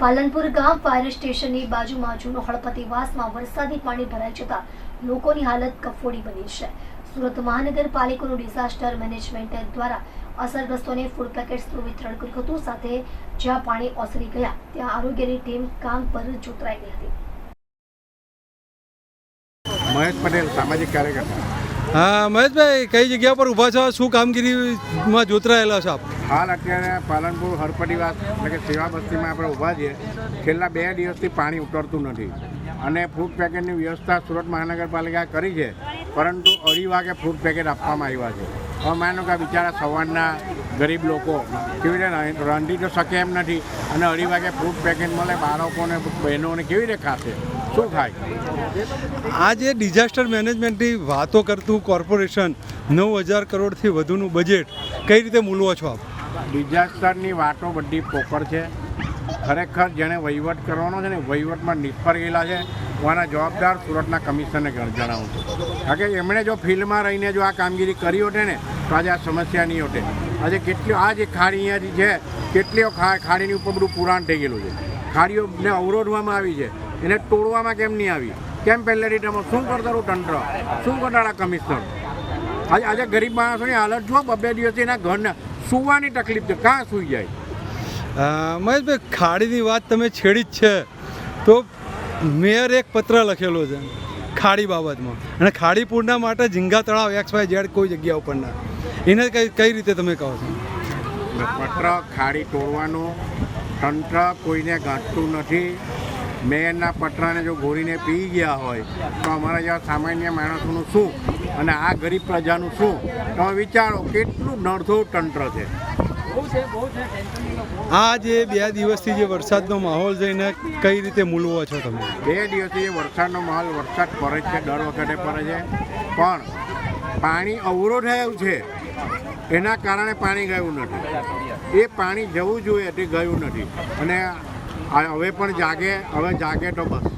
પાલનપુર ગામ ફાયર સ્ટેશનની બાજુમાં જૂનો હળપતિવાસમાં વરસાદી પાણી ભરાઈ જતા લોકોની હાલત કફોડી બની છે. સુરત મહાનગરપાલિકાનું ડિઝાસ્ટર મેનેજમેન્ટ દ્વારા અસરગ્રસ્તોને ફૂડ પેકેટ્સનું વિતરણ કર્યું હતું. સાથે જ્યાં પાણી ઓસરી ગયા ત્યાં આરોગ્યની ટીમ કામ પર જોતરાઈ ગઈ હતી. મહેશ પટેલ સામાજિક કાર્યકર્તા. હા મહેશભાઈ કઈ જગ્યા પર ઊભા છો? શું કામગીરીમાં જોતરાયેલા છો આપ? હાલ અત્યારે પાલનપુર હરપટીવાસ એટલે કે સેવા બસ્તીમાં આપણે ઊભા છીએ. છેલ્લા બે દિવસથી પાણી ઉતરતું નથી. અને ફૂડ પેકેટની વ્યવસ્થા સુરત મહાનગરપાલિકાએ કરી છે, પરંતુ અઢી વાગે ફૂડ પેકેટ આપવામાં આવ્યા છે. હવે માનો કે બિચારા સવારના ગરીબ લોકો કેવી રીતે રાંધી તો શકે એમ નથી. અને અઢી વાગે ફૂડ પેકેટ મળે બાળકોને બહેનોને કેવી રીતે ખાશે? શું થાય? આ જે ડિઝાસ્ટર મેનેજમેન્ટની વાતો કરતું કોર્પોરેશન નવ હજાર કરોડથી વધુનું બજેટ કઈ રીતે મૂલવો છો આપ? ડિઝાસ્ટરની વાતો બધી પોકળ છે. ખરેખર જેણે વહીવટ કરવાનો છે ને વહીવટમાં નિષ્ફળ ગયેલા છે, હું જવાબદાર સુરતના કમિશનરને જણાવું છું. કારણ કે એમણે જો ફિલ્ડમાં રહીને જો આ કામગીરી કરી હોટે ને, તો આજે આ સમસ્યા નહીં હોટે આજે કેટલી આ જે ખાડી અહીંયાથી છે, કેટલીઓ ખાડીની ઉપર બધું પુરાણ થઈ ગયેલું છે. ખાડીઓને અવરોધવામાં આવી છે. એને તોડવામાં કેમ નહીં આવી? કેમ પહેલેથી તમે શું કરતા હતું તંત્ર? શું કરતા કમિશનર? આજે આજે ગરીબ માણસોની હાલત જો બબે દિવસથી એના ઘરના સુવાની તકલીફ છે કાં સૂઈ જાય? મહેશભાઈ ખાડીની વાત તમે છેડી જ છે. તો મેયર એક પત્ર લખેલો છે ખાડી બાબતમાં. અને ખાડી પૂરના માટે ઝીંગા તળાવ એક્સ વાય ઝેડ કોઈ જગ્યા ઉપર ના એને કઈ કઈ રીતે તમે કહો છો? પત્ર ખાડી તોડવાનો તંત્ર કોઈને ગાંઠતું નથી. મેયરના પટરાને જો ગોળીને પી ગયા હોય તો અમારા જેવા સામાન્ય માણસોનું શું? અને આ ગરીબ પ્રજાનું શું? તમે વિચારો કેટલું નડથોડ તંત્ર છે. આ જે બે દિવસથી જે વરસાદનો માહોલ છે એને કઈ રીતે મૂલવો છો તમે? બે દિવસથી જે વરસાદનો માહોલ વરસાદ પડે છે દર વખતે પડે છે. પણ પાણી અવરોધાયું છે. એના કારણે પાણી ગયું નથી. એ પાણી જવું જોઈએ તે ગયું નથી. અને હવે પણ જાગે હવે જાગે તો બસ.